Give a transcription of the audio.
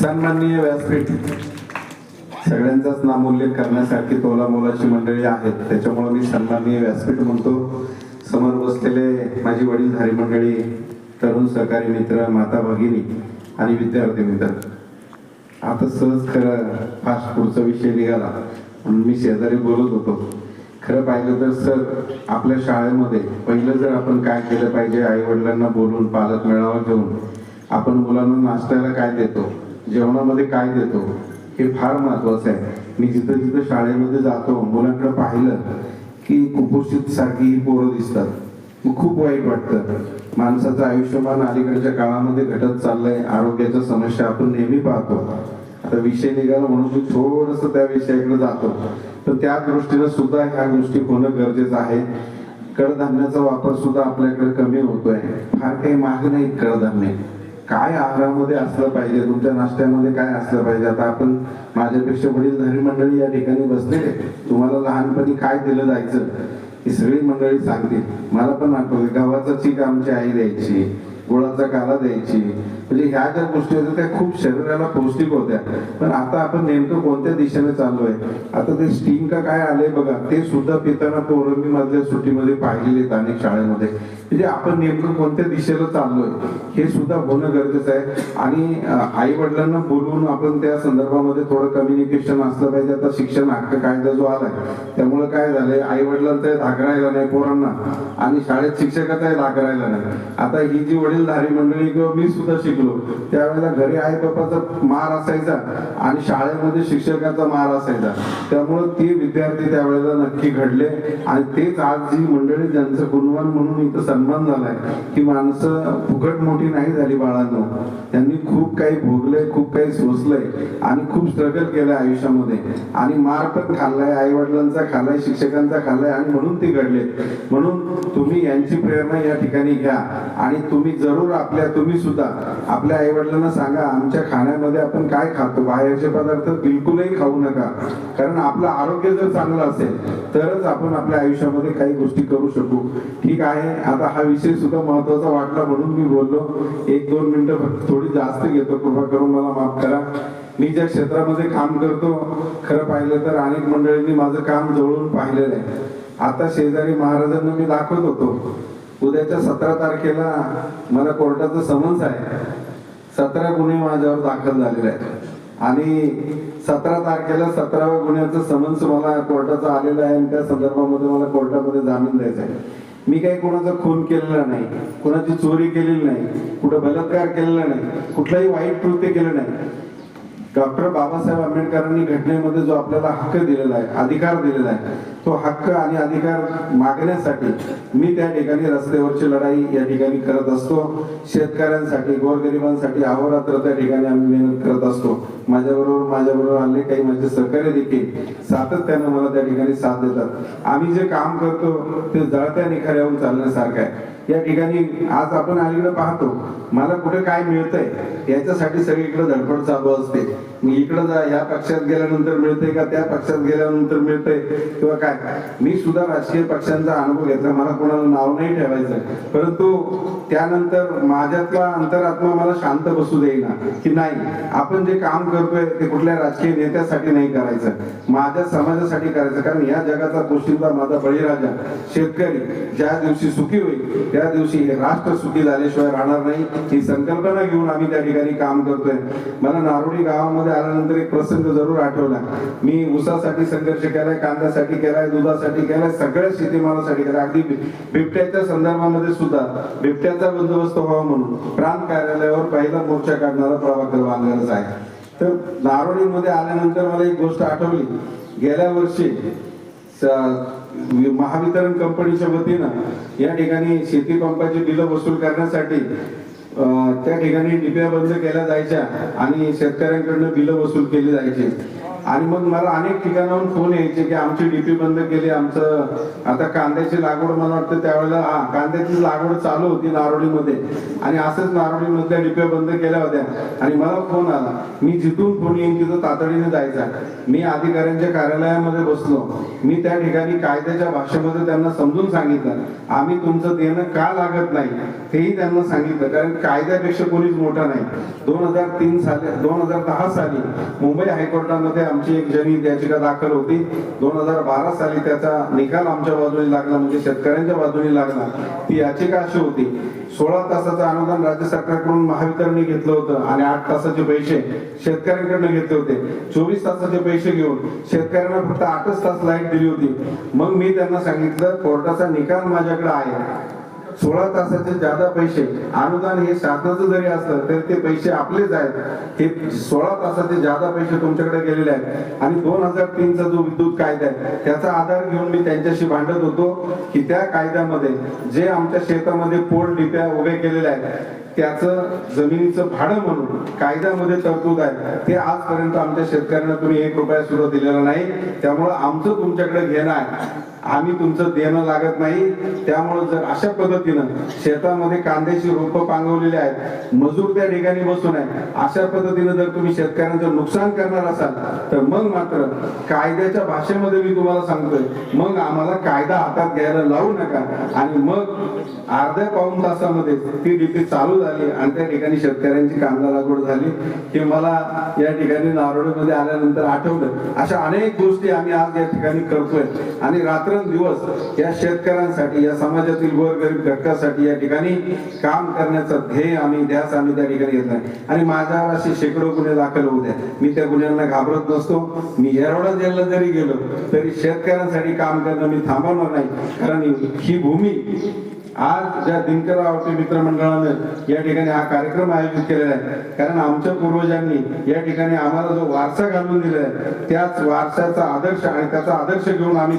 सन्माननीय व्यासपीठ. सगळ्यांचाच नामोल्लेख करण्यासारखी तोला मोलाची मंडळी आहेत. त्याच्यामुळे मी सन्माननीय व्यासपीठ म्हणतो. समोर बसलेले माझी वडीलधारी मंडळी तरुण सहकारी मित्र माता भगिनी आणि विद्यार्थी मित्र. आता सहज खरं फास्ट फूडचा विषय निघाला. म्हणून मी शेजारी बोलत होतो. खरं पाहिलं तर सर आपल्या शाळेमध्ये पहिलं जर आपण काय केलं पाहिजे आई वडिलांना बोलून पालक मेळावा घेऊन आपण मुलांना नाश्त्याला काय देतो? जेवणामध्ये काय देतो हे फार महत्वाचं आहे. मी जिथं जिथं शाळेमध्ये जातो मुलांकडे पाहिलं की कुपोषित सारखी ही पोरं दिसतात. खूप वाईट वाटतं. माणसाचं आयुष्यमान अलीकडच्या काळामध्ये घटत चाललंय आरोग्याच्या समस्या आपण नेहमी पाहतो. आता विषय निघाला म्हणून मी थोडस त्या विषयाकडे जातो. तर त्या दृष्टीनं सुद्धा ह्या गोष्टी होणं गरजेचं आहे. कडधान्याचा वापर सुद्धा आपल्याकडे कमी होतोय. फार काही महाग नाही कडधान्य. काय आहारामध्ये असलं पाहिजे? तुमच्या नाश्त्यामध्ये काय असलं पाहिजे? आता आपण माझ्यापेक्षा वडीलधारी मंडळी या ठिकाणी बसलेले तुम्हाला लहानपणी काय दिलं जायचं? ही सगळी मंडळी सांगते. मला पण आठवते गव्हाचा चीक आमची आई द्यायची. गुळाचा काला द्यायची. म्हणजे ह्या ज्या गोष्टी होत्या त्या खूप शरीराला पौष्टिक होत्या. पण आता आपण नेमकं कोणत्या दिशेने चाललोय? आता ते स्टीम का काय आलंय बघा ते सुद्धा पिताना पोरं मी मधल्या सुट्टीमध्ये पाहिलेले अनेक शाळेमध्ये. म्हणजे आपण नेमकं कोणत्या दिशेला चाललोय हे सुद्धा होणं गरजेचं आहे. आणि आई वडिलांना बोलवून आपण त्या संदर्भामध्ये थोडं कम्युनिकेशन असलं पाहिजे. आता शिक्षण हक्क कायदा जो आलाय त्यामुळे काय झालंय? आई वडिलांचा धाक राहिला नाही पोरांना. आणि शाळेत शिक्षकाचाही धाक राहिला नाही. आता ही जी वडील वडीलधारी मंडळी किंवा मी सुद्धा शिकलो. त्यावेळेला घरी आई बापाचा मार असायचा आणि शाळेमध्ये शिक्षकाचा मार असायचा. त्यामुळे ते विद्यार्थी त्यावेळेला नक्की घडले आणि तेच आज जी मंडळी ज्यांचं गुणवान म्हणून इथं सन्मान झालाय की माणसं फुकट मोठी नाही झाली बाळांनो. त्यांनी खूप काही भोगलंय खूप काही सोसलंय आणि खूप स्ट्रगल केलंय आयुष्यामध्ये. आणि मार पण खाल्लाय आई वडिलांचा खाल्लाय शिक्षकांचा खाल्लाय आणि म्हणून ते घडले. म्हणून तुम्ही यांची प्रेरणा या ठिकाणी घ्या आणि तुम्ही जरूर आपल्या तुम्ही सुद्धा आपल्या आई वडिलांना सांगा आमच्या खाण्यामध्ये आपण काय खातो? बाहेरचे पदार्थ बिलकुलही खाऊ नका. कारण आपलं आरोग्य जर चांगलं असेल तरच आपण आपल्या आयुष्यामध्ये काही गोष्टी करू शकू. ठीक आहे? आता हा विषय सुद्धा महत्त्वाचा वाटला म्हणून मी बोललो. एक दोन मिनिटं फक्त थोडी जास्त घेतो. कृपा करून मला माफ करा. मी ज्या क्षेत्रामध्ये काम करतो खरं पाहिलं तर अनेक मंडळींनी माझं काम जवळून पाहिलेलं आहे. आता शेजारी महाराजांना मी दाखवत होतो. उद्याच्या सतरा तारखेला मला कोर्टाचं समन्स आहे. सतरा गुन्हे माझ्यावर दाखल झालेले आहेत. आणि सतरा तारखेला सतराव्या गुन्ह्याचं समन्स मला कोर्टाचं आलेलं आहे आणि त्या संदर्भामध्ये मला कोर्टामध्ये जामीन द्यायचा आहे. मी काही कोणाचा खून केलेला नाही कोणाची चोरी केलेली नाही कुठं बलात्कार केलेला नाही कुठलाही वाईट कृत्य केलं नाही. डॉक्टर बाबासाहेब आंबेडकरांनी घटनेमध्ये जो आपल्याला हक्क दिलेला आहे अधिकार दिलेला आहे तो हक्क आणि अधिकार मागण्यासाठी मी त्या ठिकाणी रस्त्यावरची लढाई या ठिकाणी करत असतो. शेतकऱ्यांसाठी गोरगरिबांसाठी अहोरात्र त्या ठिकाणी आम्ही मेहनत करत असतो. माझ्याबरोबर माझ्याबरोबर आले काही माझे सहकार्य देखील सातत्यानं मला त्या ठिकाणी साथ देतात. आम्ही जे काम करतो ते जळत्या निखाऱ्याहून चालण्यासारखं आहे. या ठिकाणी आज आपण अलीकडे पाहतो मला कुठे काय मिळतंय याच्यासाठी सगळीकडे धडपड चालू असते. मी इकडे जा या पक्षात गेल्यानंतर मिळतंय का त्या पक्षात गेल्यानंतर मिळतंय किंवा काय? मी सुद्धा राजकीय पक्षांचा अनुभव घेतला मला कोणाला नाव नाही ठेवायचं. परंतु त्यानंतर माझ्यातला अंतरात्मा मला शांत बसू देईना की नाही आपण जे काम करतोय ते कुठल्या राजकीय नेत्यासाठी नाही करायचं. माझ्या समाजासाठी करायचं कारण या जगाचा पोशिंदा माझा बळीराजा शेतकरी ज्या दिवशी सुखी होईल त्या दिवशी राष्ट्र सुखी झाल्याशिवाय राहणार नाही ही संकल्पना घेऊन आम्ही त्या ठिकाणी काम करतोय. मला नारोडी गावामध्ये आल्यानंतर एक प्रसंग जरूर आठवला. मी ऊसासाठी संघर्ष केलाय कांद्यासाठी केलाय दुधासाठी केलाय सगळ्या शेतीमालासाठी केलाय. अगदी बिबट्याच्या संदर्भामध्ये सुद्धा बिबट्याचा बंदोबस्त व्हावा म्हणून प्रांत कार्यालयावर पहिला मोर्चा काढणारा प्रभाकर वांगरच आहे. तर नारोडीमध्ये आल्यानंतर मला एक गोष्ट आठवली. गेल्या वर्षी महावितरण कंपनीच्या वतीनं या ठिकाणी शेती पंपाची बिलं वसूल करण्यासाठी त्या ठिकाणी डिप्या बंद केल्या जायच्या आणि शेतकऱ्यांकडनं बिलं वसूल केली जायची. आणि मग मला अनेक ठिकाणाहून फोन यायचे की आमची डीपी बंद केली आमचं आता कांद्याची लागवड मला वाटतं त्यावेळेला हा कांद्याची लागवड चालू होती नारोडीमध्ये. आणि असंच नारोडीमधल्या डिप्या बंद केल्या होत्या. आणि मला फोन आला मी जिथून फोन येईन तिथं तातडीने जायचा मी अधिकाऱ्यांच्या कार्यालयामध्ये बसलो. मी त्या ठिकाणी कायद्याच्या भाषेमध्ये त्यांना समजून सांगितलं. आम्ही तुमचं देणं का लागत नाही तेही त्यांना सांगितलं. कारण कायद्यापेक्षा कोणीच मोठा नाही. दोन हजार तीन साली दोन हजार दहा साली मुंबई हायकोर्टामध्ये आमची एक जनहित याचिका दाखल होती. दोन हजार बारा साली त्याचा निकाल आमच्या बाजूने लागला म्हणजे शेतकऱ्यांच्या बाजूने लागला. ती याचिका अशी होती. सोळा तासाचं अनुदान राज्य सरकारकडून महावितरणने घेतलं होतं आणि आठ तासाचे पैसे शेतकऱ्यांकडनं घेतले होते. चोवीस तासाचे पैसे घेऊन शेतकऱ्यांना फक्त आठच तास लाइट दिली होती. मग मी त्यांना सांगितलं कोर्टाचा निकाल माझ्याकडे आहे. सोळा तासाचे जादा पैसे अनुदान हे शासनाचं जरी असलं तर ते पैसे आपलेच आहेत. हे सोळा तासाचे जादा पैसे तुमच्याकडे गेलेले आहेत. आणि दोन हजार तीनचा जो विद्युत कायदा आहे त्याचा आधार घेऊन मी त्यांच्याशी भांडत होतो की त्या कायद्यामध्ये जे आमच्या शेतामध्ये पोल डिप्या उभे केलेले आहेत त्याचं जमिनीचं भाडं म्हणून कायद्यामध्ये तरतूद आहे ते आजपर्यंत आमच्या शेतकऱ्यांना तुम्ही एक रुपया सुद्धा दिलेला नाही. त्यामुळं आमचं तुमच्याकडे घेणं आहे. आम्ही तुमचं देणं लागत नाही. त्यामुळं जर अशा पद्धतीनं शेतामध्ये कांद्याची रोपं पांगवलेली आहेत मजूर त्या ठिकाणी बसून आहे अशा पद्धतीनं जर तुम्ही शेतकऱ्यांचं नुकसान करणार असाल तर मग मात्र कायद्याच्या भाषेमध्ये मी तुम्हाला सांगतोय मग आम्हाला कायदा हातात घ्यायला लावू नका. आणि मग अर्ध्या पाऊन तासामध्ये ती डीपी चालू झाली. आणि त्या ठिकाणी शेतकऱ्यांची कांदा लागवड झाली. हे मला या ठिकाणी नारोडमध्ये आल्यानंतर आठवलं. अशा अनेक गोष्टी आम्ही आज या ठिकाणी करतोय. आणि रात्रंदिवस या शेतकऱ्यांसाठी या समाजातील गोरगरीब घटकासाठी या ठिकाणी काम करण्याचं ध्येय आम्ही ध्यास आम्ही त्या ठिकाणी घेतलाय. आणि माझ्यावर असे शेकडो गुन्हे दाखल होऊ द्या. मी त्या गुन्ह्यांना घाबरत नसतो. मी येरवडा जेलला जरी गेलो तरी शेतकऱ्यांसाठी काम करणं मी थांबवणार नाही. कारण ही भूमी आज ज्या दिनकर आवटे मित्रमंडळानं या ठिकाणी हा कार्यक्रम आयोजित केलेला आहे कारण आमच्या पूर्वजांनी या ठिकाणी आम्हाला जो वारसा घालून दिलेला आहे त्याच वारसाचा आदर्श आणि त्याचा आदर्श घेऊन आम्ही